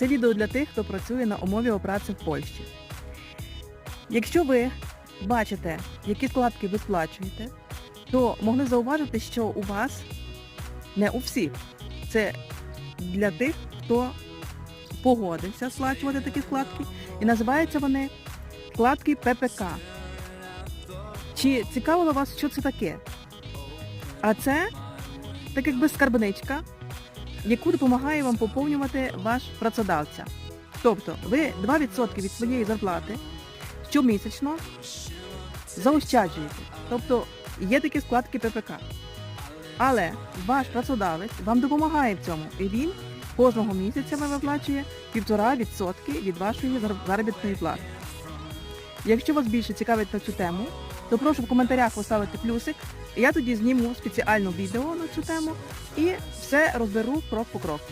Це відео для тих, хто працює на умові праці в Польщі. Якщо ви бачите, які складки ви сплачуєте, то могли зауважити, що у вас не у всіх. Це для тих, хто погодився сплачувати такі складки, і називаються вони складки ППК. Чи цікавило вас, що це таке? А це так якби скарбничка, яку допомагає вам поповнювати ваш працедавця. Тобто ви 2% від своєї зарплати щомісячно заощаджуєте. Тобто є такі складки ППК. Але ваш працедавець вам допомагає в цьому, і він кожного місяця вам виплачує 1,5% від вашої заробітної плати. Якщо вас більше цікавить на цю тему, то прошу в коментарях поставити плюсик, я тоді зніму спеціальне відео на цю тему і все розберу крок по кроку.